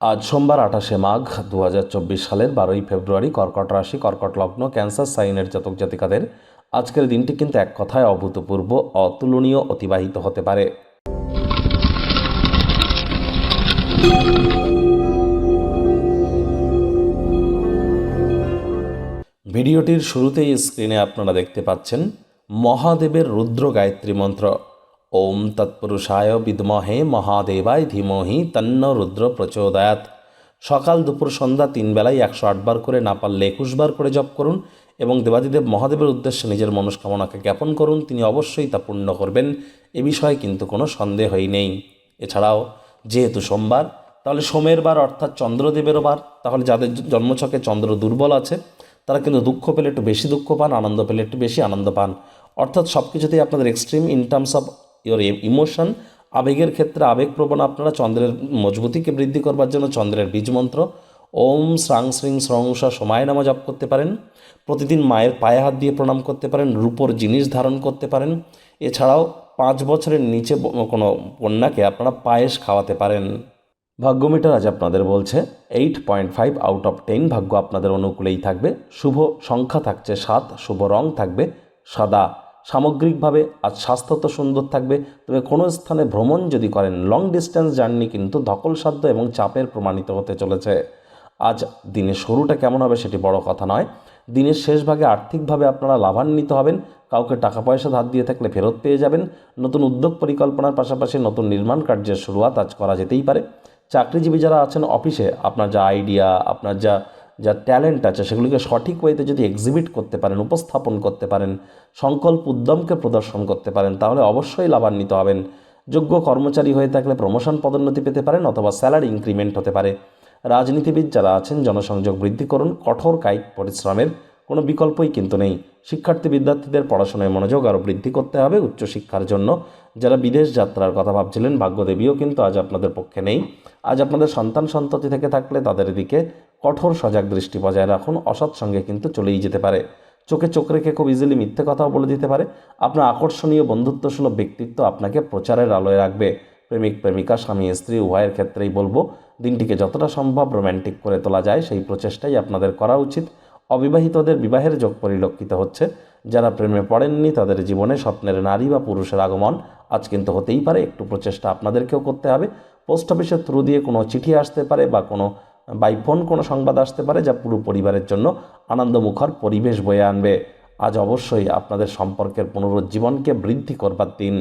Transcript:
আজ সোমবার আঠাশে মাঘ দু হাজার চব্বিশ সালের বারোই ফেব্রুয়ারি কর্কট রাশি, কর্কট লগ্ন, ক্যান্সার, সাইনের জাতক জাতিকাদের আজকের দিনটি কিন্তু এক কথায় অভূতপূর্ব, অতুলনীয়, অতিবাহিত হতে পারে। ভিডিওটির শুরুতেই স্ক্রিনে আপনারা দেখতে পাচ্ছেন মহাদেবের রুদ্র গায়ত্রী মন্ত্র। ওম তৎপুরুষায় বিদ্মহে মহাদেবায় ধীমহি তন্ন রুদ্র প্রচোদয়াত সকাল দুপুর সন্ধ্যা তিন বেলায় একশো আটবার করে না পারলে একুশবার করে জপ করুন এবং দেবাদিদেব মহাদেবের উদ্দেশ্যে নিজের মনস্কামনাকে জ্ঞাপন করুন, তিনি অবশ্যই তা পূর্ণ করবেন, এ বিষয়ে কিন্তু কোনো সন্দেহই নেই। এছাড়াও, যেহেতু সোমবার, তাহলে সোমের বার অর্থাৎ চন্দ্রদেবেরও বার, তাহলে যাদের জন্মছকে চন্দ্র দুর্বল আছে, তারা কিন্তু দুঃখ পেলে একটু বেশি দুঃখ পান, আনন্দ পেলে একটু বেশি আনন্দ পান। অর্থাৎ সব কিছুতেই আপনাদের extreme in terms of your emotion আবেগের ক্ষেত্রে আবেগপ্রবণ আপনারা চন্দ্রের মজবুতিকে বৃদ্ধি করবার জন্য চন্দ্রের বীজ মন্ত্র। ওম শ্রাং শ্রিং স্রংস সময় নামা জপ করতে পারেন। প্রতিদিন মায়ের পায়ে হাত দিয়ে প্রণাম করতে পারেন, রূপোর জিনিস ধারণ করতে পারেন। এছাড়াও পাঁচ বছরের নিচে কোনো কন্যাকে আপনারা পায়েস খাওয়াতে পারেন। ভাগ্যমিটার আজ আপনাদের বলছে eight point five out of ten ভাগ্য আপনাদের অনুকূলেই থাকবে। শুভ সংখ্যা থাকছে সাত, শুভ রং থাকবে সাদা। সামগ্রিকভাবে আজ স্বাস্থ্য তো সুন্দর থাকবে। তবে কোনো স্থানে ভ্রমণ যদি করেন লং ডিস্টেন্স জার্নি কিন্তু ধকলসাধ্য এবং চাপের প্রমাণিত হতে চলেছে। আজ দিনের শুরুটা কেমন হবে সেটি বড় কথা নয়। দিনের শেষ ভাগে আর্থিকভাবে আপনারা লাভান্বিত হবেন, কাউকে টাকা পয়সা ধার দিয়ে থাকলে ফেরত পেয়ে যাবেন। নতুন উদ্যোগ পরিকল্পনার পাশাপাশি নতুন নির্মাণ কার্যের শুরুয়াত আজ করা যেতেই পারে। চাকরিজীবী যারা আছেন অফিসে, আপনার যা আইডিয়া আপনার যা যা ট্যালেন্ট আছে, সেগুলিকে সঠিক ওয়েতে যদি এক্সিবিট করতে পারেন, উপস্থাপন করতে পারেন, সংকল্প উদ্যমকে প্রদর্শন করতে পারেন, তাহলে অবশ্যই লাভান্বিত হবেন। যোগ্য কর্মচারী হয়ে থাকলে প্রমোশন পদোন্নতি পেতে পারেন অথবা স্যালারি ইনক্রিমেন্ট হতে পারে। রাজনীতিবিদ যারা আছেন, জনসংযোগ বৃদ্ধি করুন, কঠোর কায়িক পরিশ্রমের কোনো বিকল্পই কিন্তু নেই। শিক্ষার্থী বিদ্যার্থীদের পড়াশোনায় মনোযোগ আরও বৃদ্ধি করতে হবে উচ্চশিক্ষার জন্য। যারা বিদেশ যাত্রার কথা ভাবছিলেন, ভাগ্যদেবীও কিন্তু আজ আপনাদের পক্ষে নেই। আজ আপনাদের সন্তান সন্ততি থেকে থাকলে তাদের দিকে কঠোর সজাগ দৃষ্টি বজায় রাখুন, অসৎ সঙ্গে কিন্তু চলেই যেতে পারে। চোখে চোখ রেখে খুব ইজিলি মিথ্যে কথাও বলে দিতে পারে। আপনার আকর্ষণীয় বন্ধুত্বসুলভ ব্যক্তিত্ব আপনাকে প্রচারের আলোয় রাখবে। প্রেমিক, প্রেমিকা, স্বামী, স্ত্রী, উভয়ের ক্ষেত্রেই বলব, দিনটিকে যতটা সম্ভব রোম্যান্টিক করে তোলা যায়, সেই প্রচেষ্টাই আপনাদের করা উচিত। অবিবাহিতদের বিবাহের যোগ পরিলক্ষিত হচ্ছে। যারা প্রেমে পড়েননি, তাদের জীবনে স্বপ্নের নারী বা পুরুষের আগমন আজ কিন্তু হতেই পারে। একটু প্রচেষ্টা আপনাদেরকেও করতে হবে। পোস্ট অফিসের থ্রু দিয়ে কোনো চিঠি আসতে পারে বা কোনো বাই ফোন কোনো সংবাদ আসতে পারে যা পুরো পরিবারের জন্য আনন্দমুখর পরিবেশ বয়ে আনবে। আজ অবশ্যই আপনাদের সম্পর্কের পুনরুজ্জীবনকে বৃদ্ধি করবার দিন।